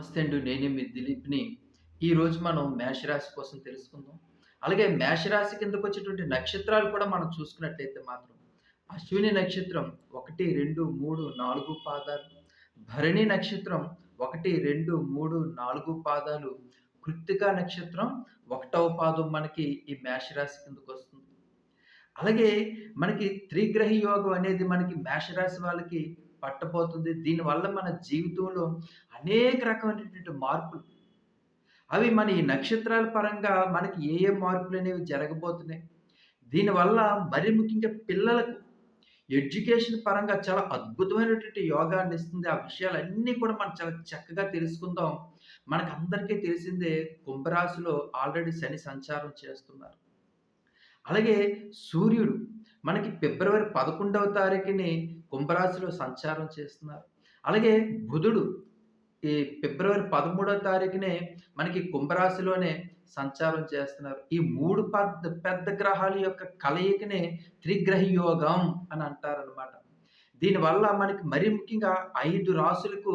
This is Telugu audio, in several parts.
నమస్తే అండి నేనే మీ దిలీప్ని. ఈరోజు మనం మేషరాశి కోసం తెలుసుకుందాం. అలాగే మేషరాశి కిందకు వచ్చేటువంటి నక్షత్రాలు కూడా మనం చూసుకున్నట్లయితే మాత్రం అశ్విని నక్షత్రం ఒకటి రెండు మూడు నాలుగు పాదాలు. భరణి నక్షత్రం ఒకటి రెండు మూడు నాలుగు పాదాలు. కృత్తికా నక్షత్రం ఒకటవ పాదం మనకి ఈ మేషరాశి కిందకు వస్తుంది. అలాగే మనకి త్రిగ్రహ యోగం అనేది మనకి మేషరాశి వాళ్ళకి పట్టబోతుంది. దీనివల్ల మన జీవితంలో అనేక రకమైనటువంటి మార్పులు. అవి మన ఈ నక్షత్రాల పరంగా మనకి ఏ ఏ మార్పులు అనేవి జరగబోతున్నాయి. దీనివల్ల మరి ముఖ్యంగా పిల్లలకు ఎడ్యుకేషన్ పరంగా చాలా అద్భుతమైనటువంటి యోగాన్ని ఇస్తుంది ఆ విషయాలన్నీ కూడా మనం చాలా చక్కగా తెలుసుకుందాం. మనకు అందరికీ తెలిసిందే కుంభరాశిలో ఆల్రెడీ శని సంచారం చేస్తున్నారు. అలాగే సూర్యుడు మనకి ఫిబ్రవరి పదకొండవ తారీఖుని కుంభరాశిలో సంచారం చేస్తున్నారు. అలాగే బుధుడు ఈ ఫిబ్రవరి పదమూడో తారీఖునే మనకి కుంభరాశిలోనే సంచారం చేస్తున్నారు. ఈ మూడు పెద్ద పెద్ద గ్రహాల యొక్క కలయికనే త్రిగ్రహ యోగం అని అంటారనమాట దీనివల్ల మనకి మరి ముఖ్యంగా ఐదు రాసులకు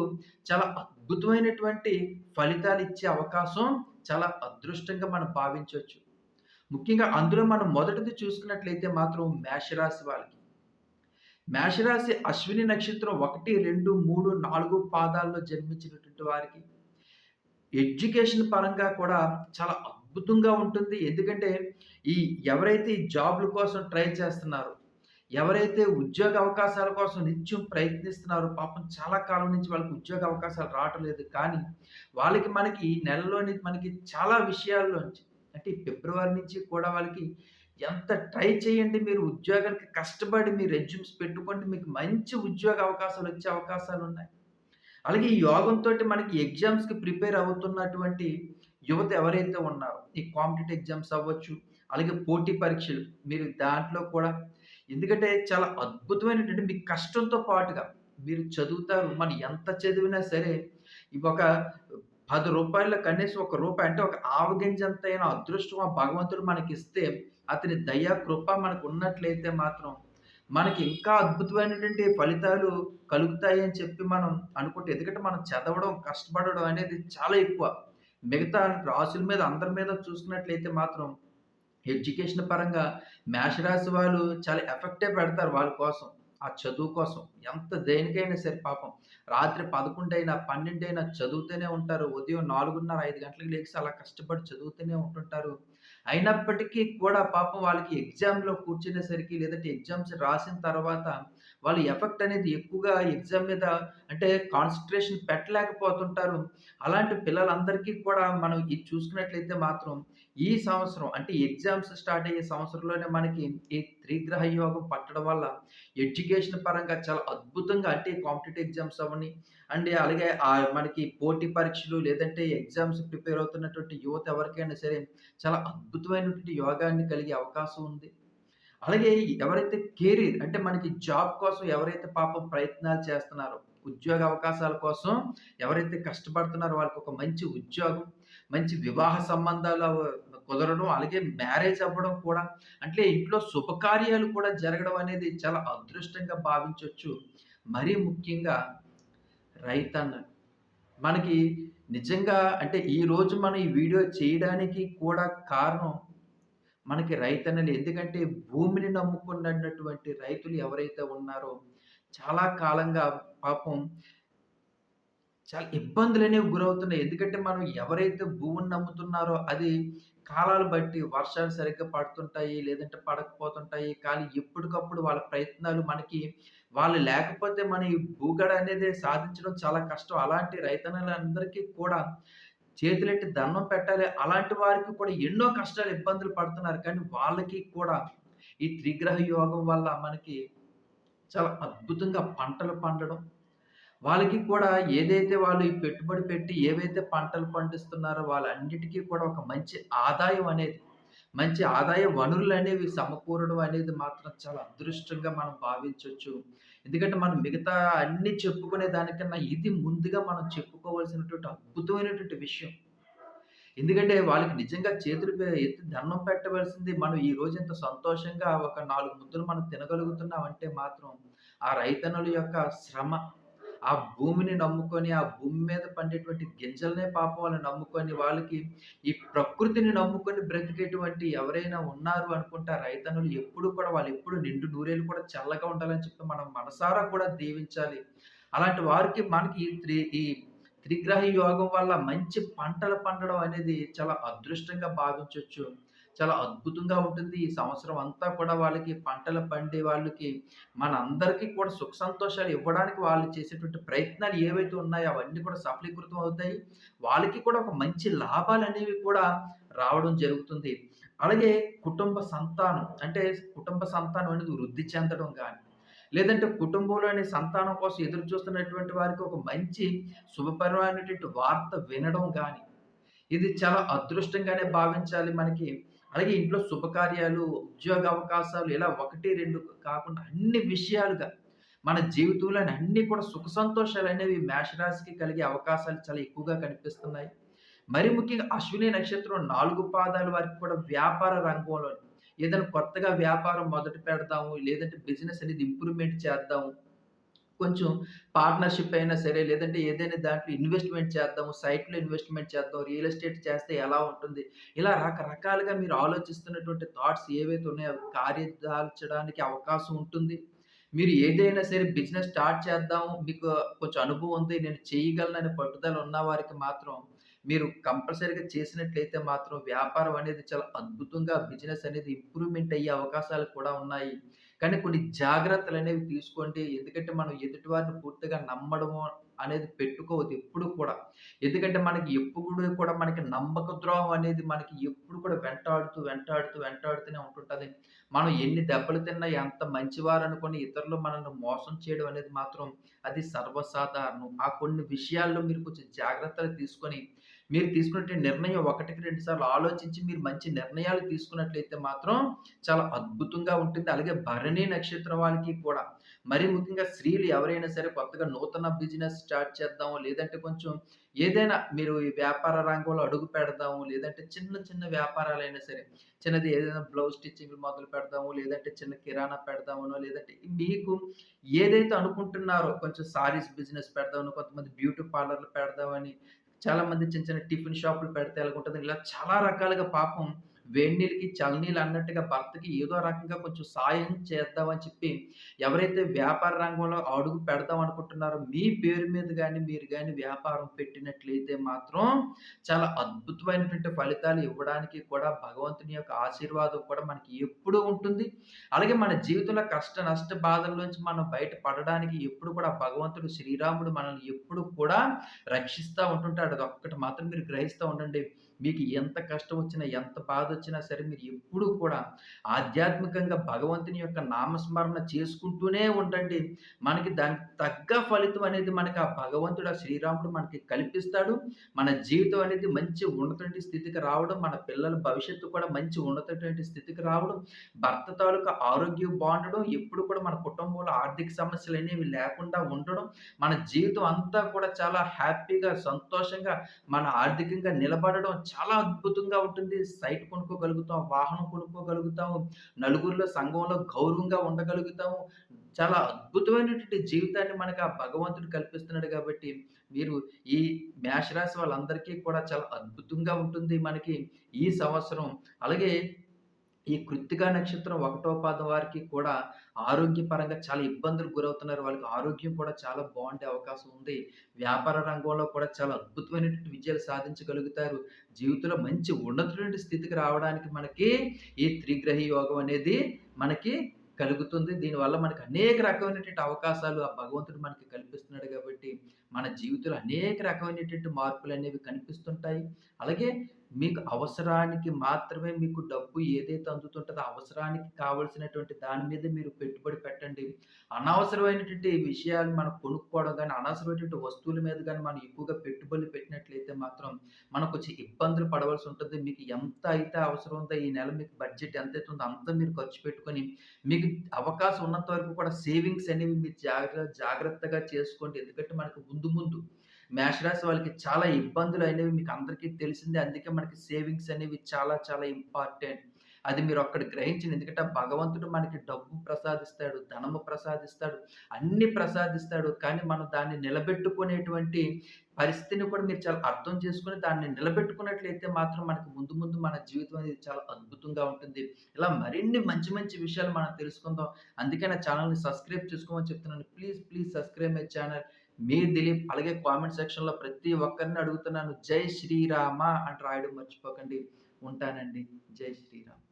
చాలా అద్భుతమైనటువంటి ఫలితాలు ఇచ్చే అవకాశం చాలా అదృష్టంగా మనం భావించవచ్చు. ముఖ్యంగా అందులో మనం మొదటిది చూసుకున్నట్లయితే మాత్రం మేషరాశి వాళ్ళకి. మేషరాశి అశ్విని నక్షత్రం ఒకటి రెండు మూడు నాలుగు పాదాల్లో జన్మించినటువంటి వారికి ఎడ్యుకేషన్ పరంగా కూడా చాలా అద్భుతంగా ఉంటుంది. ఎందుకంటే ఈ ఎవరైతే ఈ జాబ్ల కోసం ట్రై చేస్తున్నారో ఎవరైతే ఉద్యోగ అవకాశాల కోసం నిత్యం ప్రయత్నిస్తున్నారో పాపం చాలా కాలం నుంచి వాళ్ళకి ఉద్యోగ అవకాశాలు రావటం లేదు. కానీ వాళ్ళకి మనకి ఈ నెలలోని మనకి చాలా విషయాల్లోంచి అంటే ఫిబ్రవరి నుంచి కూడా వాళ్ళకి ఎంత ట్రై చేయండి మీరు ఉద్యోగానికి కష్టపడి మీరు రెజ్యూమ్స్ పెట్టుకుంటే మీకు మంచి ఉద్యోగ అవకాశాలు వచ్చే అవకాశాలు ఉన్నాయి. అలాగే ఈ యోగంతో మనకి ఎగ్జామ్స్కి ప్రిపేర్ అవుతున్నటువంటి యువత ఎవరైతే ఉన్నారో ఈ కాంపిటేటివ్ ఎగ్జామ్స్ అవ్వచ్చు అలాగే పోటీ పరీక్షలు మీరు దాంట్లో కూడా ఎందుకంటే చాలా అద్భుతమైనటువంటి మీ కష్టంతో పాటుగా మీరు చదువుతారు. మనం ఎంత చదివినా సరే ఇవి ఒక పది రూపాయల కనీసం ఒక రూపాయి అంటే ఒక ఆవగింజంతైన అదృష్టం ఆ భగవంతుడు మనకి ఇస్తే అతని దయా కృప మనకు ఉన్నట్లయితే మాత్రం మనకి ఇంకా అద్భుతమైనటువంటి ఫలితాలు కలుగుతాయి అని చెప్పి మనం అనుకుంటే ఎందుకంటే మనం చదవడం కష్టపడడం అనేది చాలా ఎక్కువ. మిగతా రాసుల మీద అందరి మీద చూసుకున్నట్లయితే మాత్రం ఎడ్యుకేషన్ పరంగా మేషరాశి వాళ్ళు చాలా ఎఫెక్టే పెడతారు వాళ్ళ కోసం. ఆ చదువు కోసం. ఎంత దేనికైనా సరే పాపం. రాత్రి పదకొండైనా పన్నెండైనా చదువుతూనే ఉంటారు. ఉదయం నాలుగున్నర ఐదు గంటలకు లేచి అలా కష్టపడి చదువుతూనే ఉంటుంటారు. అయినప్పటికీ కూడా పాపం వాళ్ళకి ఎగ్జామ్లో కూర్చునేసరికి లేదంటే ఎగ్జామ్స్ రాసిన తర్వాత వాళ్ళు ఎఫెక్ట్ అనేది ఎక్కువగా ఎగ్జామ్ మీద అంటే కాన్సన్ట్రేషన్ పెట్టలేకపోతుంటారు. అలాంటి పిల్లలందరికీ కూడా మనం ఇది చూసుకున్నట్లయితే మాత్రం ఈ సంవత్సరం అంటే ఎగ్జామ్స్ స్టార్ట్ అయ్యే సంవత్సరంలోనే మనకి ఈ త్రిగ్రహ యోగం పట్టడం వల్ల ఎడ్యుకేషన్ పరంగా చాలా అద్భుతంగా అంటే కాంపిటేటివ్ ఎగ్జామ్స్ అవని అండ్ అలాగే మనకి పోటీ పరీక్షలు లేదంటే ఎగ్జామ్స్ ప్రిపేర్ అవుతున్నటువంటి యువత ఎవరికైనా సరే చాలా అద్భుతమైనటువంటి యోగాన్ని కలిగే అవకాశం ఉంది. అలాగే ఎవరైతే కెరీర్ అంటే మనకి జాబ్ కోసం ఎవరైతే పాపం ప్రయత్నాలు చేస్తున్నారో ఉద్యోగ అవకాశాల కోసం ఎవరైతే కష్టపడుతున్నారో వాళ్ళకి ఒక మంచి ఉద్యోగం మంచి వివాహ సంబంధాలు కుదరడం అలాగే మ్యారేజ్ అవ్వడం కూడా. అంటే ఇంట్లో శుభకార్యాలు కూడా జరగడం అనేది చాలా అదృష్టంగా భావించవచ్చు మరీ ముఖ్యంగా రైతన్న మనకి నిజంగా అంటే ఈరోజు మనం ఈ వీడియో చేయడానికి కూడా కారణం మనకి రైతన్నలు ఎందుకంటే భూమిని నమ్ముకున్నటువంటి రైతులు ఎవరైతే ఉన్నారో చాలా కాలంగా పాపం చాలా ఇబ్బందులనేవి గురవుతున్నాయి. ఎందుకంటే మనం ఎవరైతే భూమిని నమ్ముతున్నారో అది కాలాలు బట్టి వర్షాలు సరిగ్గా పడుతుంటాయి లేదంటే పడకపోతుంటాయి. కానీ ఎప్పటికప్పుడు వాళ్ళ ప్రయత్నాలు మనకి వాళ్ళు లేకపోతే మన ఈ భూగడ అనేది సాధించడం చాలా కష్టం. అలాంటి రైతన్నలందరికీ కూడా చేతులెట్టి దండం పెట్టాలి. అలాంటి వారికి కూడా ఎన్నో కష్టాలు ఇబ్బందులు పడుతున్నారు. కానీ వాళ్ళకి కూడా ఈ త్రిగ్రహ యోగం వల్ల మనకి చాలా అద్భుతంగా పంటలు పండడం. వాళ్ళకి కూడా ఏదైతే వాళ్ళు ఈ పెట్టుబడి పెట్టి ఏవైతే పంటలు పండిస్తున్నారో వాళ్ళన్నిటికీ కూడా ఒక మంచి ఆదాయం అనేది మంచి ఆదాయ వనరులు అనేవి సమకూరడం అనేది మాత్రం చాలా అదృష్టంగా మనం భావించవచ్చు ఎందుకంటే మనం మిగతా అన్ని చెప్పుకునే దానికన్నా ఇది ముందుగా మనం చెప్పుకోవాల్సినటువంటి అద్భుతమైనటువంటి విషయం. ఎందుకంటే వాళ్ళకి నిజంగా చేతులు ఎత్తి దండం పెట్టవలసింది మనం ఈ రోజు ఇంత సంతోషంగా ఒక నాలుగు ముద్దలు మనం తినగలుగుతున్నాం అంటే మాత్రం ఆ రైతన్నుల యొక్క శ్రమ ఆ భూమిని నమ్ముకొని, ఆ భూమి మీద పండేటువంటి గింజలనే పాపం వాళ్ళు నమ్ముకొని, వాళ్ళకి ఈ ప్రకృతిని నమ్ముకొని బ్రతికేటువంటి ఎవరైనా ఉన్నారు అనుకుంటే, రైతన్నులు ఎప్పుడు కూడా వాళ్ళెప్పుడు నిండు నూరేళ్ళు కూడా చల్లగా ఉండాలని చెప్పి మనం మనసారా కూడా దీవించాలి. అలాంటి వారికి మనకి ఈ త్రి ఈ త్రిగ్రహ యోగం వల్ల మంచి పంటలు పండడం అనేది చాలా అదృష్టంగా భావించవచ్చు చాలా అద్భుతంగా ఉంటుంది. ఈ సంవత్సరం అంతా కూడా వాళ్ళకి పంటలు పండే వాళ్ళకి మనందరికీ కూడా సుఖ సంతోషాలు ఇవ్వడానికి వాళ్ళు చేసేటువంటి ప్రయత్నాలు ఏవైతే ఉన్నాయో అవన్నీ కూడా సఫలీకృతం అవుతాయి. వాళ్ళకి కూడా ఒక మంచి లాభాలు అనేవి కూడా రావడం జరుగుతుంది. అలాగే కుటుంబ సంతానం అంటే కుటుంబ సంతానం అనేది వృద్ధి చెందడం కానీ లేదంటే కుటుంబంలోని సంతానం కోసం ఎదురు చూస్తున్నటువంటి వారికి ఒక మంచి శుభపరమైనటువంటి వార్త వినడం కానీ ఇది చాలా అదృష్టంగానే భావించాలి మనకి. అలాగే ఇంట్లో శుభకార్యాలు, ఉద్యోగ అవకాశాలు ఇలా 1, 2 కాకుండా అన్ని విషయాలుగా మన జీవితంలోని అన్ని కూడా సుఖ సంతోషాలు అనేవి మేషరాశికి కలిగే అవకాశాలు చాలా ఎక్కువగా కనిపిస్తున్నాయి. మరి ముఖ్యంగా అశ్విని నక్షత్రం నాలుగు పాదాల వారికి కూడా వ్యాపార రంగంలో ఏదైనా కొత్తగా వ్యాపారం మొదలు పెడదాము, లేదంటే బిజినెస్ అనేది ఇంప్రూవ్‌మెంట్ చేద్దాము. కొంచెం పార్ట్నర్‌షిప్ అయినా సరే, లేదంటే ఏదైనా దాంట్లో ఇన్వెస్ట్‌మెంట్ చేద్దాము, సైట్‌లో ఇన్వెస్ట్‌మెంట్ చేద్దాం, రియల్ ఎస్టేట్ చేస్తే ఎలా ఉంటుంది? ఇలా రకరకాలుగా మీరు ఆలోచిస్తున్నటువంటి థాట్స్ ఏవైతే ఉన్నాయో అవి కార్యదాల్చడానికి అవకాశం ఉంటుంది. మీరు ఏదైనా సరే బిజినెస్ స్టార్ట్ చేద్దాము మీకు కొంచెం అనుభవం ఉంది, నేను చేయగలనని పట్టుదల ఉన్న వారికి మాత్రం మీరు కంపల్సరీగా చేసినట్లయితే మాత్రం వ్యాపారం అనేది చాలా అద్భుతంగా బిజినెస్ అనేది ఇంప్రూవ్‌మెంట్ అయ్యే అవకాశాలు కూడా ఉన్నాయి. కానీ కొన్ని జాగ్రత్తలు అనేవి తీసుకోండి. ఎందుకంటే మనం ఎదుటి వారిని పూర్తిగా నమ్మడము అనేది పెట్టుకోవద్దు ఎప్పుడు కూడా. ఎందుకంటే మనకి ఎప్పుడు కూడా మనకి నమ్మక ద్రోహం అనేది మనకి ఎప్పుడు కూడా వెంటాడుతూ, వెంటాడుతూ, వెంటాడుతూనే ఉంటుంటుంది మనం ఎన్ని దెబ్బలు తిన్నా ఎంత మంచివారనుకోని ఇతరులు మనల్ని మోసం చేయడం అనేది మాత్రం అది సర్వసాధారణం. ఆ కొన్ని విషయాల్లో మీరు కొంచెం జాగ్రత్తలు తీసుకొని, మీరు తీసుకునే నిర్ణయం ఒకటికి రెండు సార్లు ఆలోచించి మీరు మంచి నిర్ణయాలు తీసుకున్నట్లయితే మాత్రం చాలా అద్భుతంగా ఉంటుంది. అలాగే భరణి నక్షత్రం వాళ్ళకి కూడా మరి ముఖ్యంగా స్త్రీలు ఎవరైనా సరే కొత్తగా నూతన బిజినెస్ స్టార్ట్ చేద్దాము, లేదంటే కొంచెం ఏదైనా మీరు ఈ వ్యాపార రంగంలో అడుగు పెడదాము, లేదంటే చిన్న చిన్న వ్యాపారాలైనా సరే, చిన్నది ఏదైనా బ్లౌజ్ స్టిచ్చింగ్ మొదలు పెడదాము, లేదంటే చిన్న కిరాణా పెడదామనో, లేదంటే మీకు ఏదైతే అనుకుంటున్నారో కొంచెం సారీస్ బిజినెస్ పెడదామని కొంతమంది బ్యూటీ పార్లర్‌లు పెడదామని, చాలామంది చిన్న చిన్న టిఫిన్ షాపులు పెడితే ఎలాగుంటుంది ఇలా చాలా రకాలుగా పాపం వేడి నీళ్ళకి అన్నట్టుగా భర్తకి ఏదో రకంగా కొంచెం సాయం చేద్దామని చెప్పి ఎవరైతే వ్యాపార రంగంలో అడుగు పెడదాం అనుకుంటున్నారో మీ పేరు మీద కానీ మీరు కానీ వ్యాపారం పెట్టినట్లయితే మాత్రం చాలా అద్భుతమైనటువంటి ఫలితాలు ఇవ్వడానికి కూడా భగవంతుని యొక్క ఆశీర్వాదం కూడా మనకి ఎప్పుడూ ఉంటుంది. అలాగే మన జీవితంలో కష్ట నష్ట బాధల నుంచి మనం బయట పడడానికి ఎప్పుడు కూడా భగవంతుడు శ్రీరాముడు మనల్ని ఎప్పుడు కూడా రక్షిస్తూ ఉంటుంటాడు. ఒక్కటి మాత్రం మీరు గ్రహిస్తూ ఉండండి. మీకు ఎంత కష్టం వచ్చినా, ఎంత బాధ వచ్చినా సరే మీరు ఎప్పుడూ కూడా ఆధ్యాత్మికంగా భగవంతుని యొక్క నామస్మరణ చేసుకుంటూనే ఉండండి. మనకి దానికి తగ్గ ఫలితం అనేది మనకి ఆ భగవంతుడు, ఆ శ్రీరాముడు మనకి కల్పిస్తాడు. మన జీవితం అనేది మంచి ఉన్నటువంటి స్థితికి రావడం, మన పిల్లల భవిష్యత్తు కూడా మంచి ఉన్నటువంటి స్థితికి రావడం, భర్త తాలూకా ఆరోగ్యం బాగుండడం ఎప్పుడు కూడా మన కుటుంబంలో ఆర్థిక సమస్యలు అనేవి లేకుండా ఉండడం, మన జీవితం అంతా కూడా చాలా హ్యాపీగా, సంతోషంగా, మన ఆర్థికంగా నిలబడడం చాలా అద్భుతంగా ఉంటుంది. సైట్ కొనుక్కోగలుగుతాం, వాహనం కొనుక్కోగలుగుతాము, నలుగురిలో సంఘంలో గౌరవంగా ఉండగలుగుతాము. చాలా అద్భుతమైనటువంటి జీవితాన్ని మనకు ఆ భగవంతుడు కల్పిస్తున్నాడు కాబట్టి, మీరు ఈ మేషరాశి వాళ్ళందరికీ కూడా చాలా అద్భుతంగా ఉంటుంది మనకి ఈ సంవత్సరం. అలాగే ఈ కృత్తిగా నక్షత్రం ఒకటో పాదం వారికి కూడా ఆరోగ్యపరంగా చాలా ఇబ్బందులు గురవుతున్నారు. వాళ్ళకి ఆరోగ్యం కూడా చాలా బాగుండే అవకాశం ఉంది. వ్యాపార రంగంలో కూడా చాలా అద్భుతమైనటువంటి విజయాలు సాధించగలుగుతారు. జీవితంలో మంచి ఉన్నతమైన స్థితికి రావడానికి మనకి ఈ త్రిగ్రహి యోగం అనేది మనకి కలుగుతుంది. దీనివల్ల మనకి అనేక రకమైనటువంటి అవకాశాలు ఆ భగవంతుడు మనకి కల్పిస్తున్నాడు కాబట్టి, మన జీవితంలో అనేక రకమైనటువంటి మార్పులు అనేవి కనిపిస్తుంటాయి. అలాగే మీకు అవసరానికి మాత్రమే మీకు డబ్బు ఏదైతే అందుతుంటదో, అవసరానికి కావాల్సినటువంటి దాని మీద మీరు పెట్టుబడి పెట్టండి. అనవసరమైనటువంటి విషయాలు మనం కొనుక్కోవడం కానీ అనవసరమైనటువంటి వస్తువుల మీద కానీ మనం ఎక్కువగా పెట్టుబడులు పెట్టినట్లయితే మాత్రం, మనకు కొంచెం ఇబ్బందులు పడవలసి ఉంటుంది మీకు ఎంత అయితే అవసరం ఉందో ఈ నెల మీకు బడ్జెట్ ఎంతైతే ఉందో అంత మీరు ఖర్చు పెట్టుకొని, మీకు అవకాశం ఉన్నంత వరకు కూడా సేవింగ్స్ అనేవి మీరు జాగ్రత్త జాగ్రత్తగా చేసుకోండి. ఎందుకంటే మనకు ముందు ముందు మేషరాశి వాళ్ళకి చాలా ఇబ్బందులు అనేవి మీకు అందరికీ తెలిసిందే. అందుకే మనకి సేవింగ్స్ అనేవి చాలా చాలా ఇంపార్టెంట్. అది మీరు అక్కడ గ్రహించిన ఎందుకంటే భగవంతుడు మనకి డబ్బు ప్రసాదిస్తాడు, ధనము ప్రసాదిస్తాడు, అన్ని ప్రసాదిస్తాడు. కానీ మనం దాన్ని నిలబెట్టుకునేటువంటి పరిస్థితిని కూడా మీరు చాలా అర్థం చేసుకుని దాన్ని నిలబెట్టుకున్నట్లయితే మాత్రం మనకి ముందు ముందు మన జీవితం అనేది చాలా అద్భుతంగా ఉంటుంది. ఇలా మరిన్ని మంచి మంచి విషయాలు మనం తెలుసుకుందాం. అందుకే నా ఛానల్ని సబ్స్క్రైబ్ చేసుకోమని చెప్తున్నాను. Please please subscribe my channel. మీ దిలీప్. అలాగే కామెంట్ సెక్షన్‌లో ప్రతి ఒక్కరిని అడుగుతున్నాను. జై శ్రీరామ అని రాయడం మర్చిపోకండి. ఉంటానండి. జై శ్రీరామ్.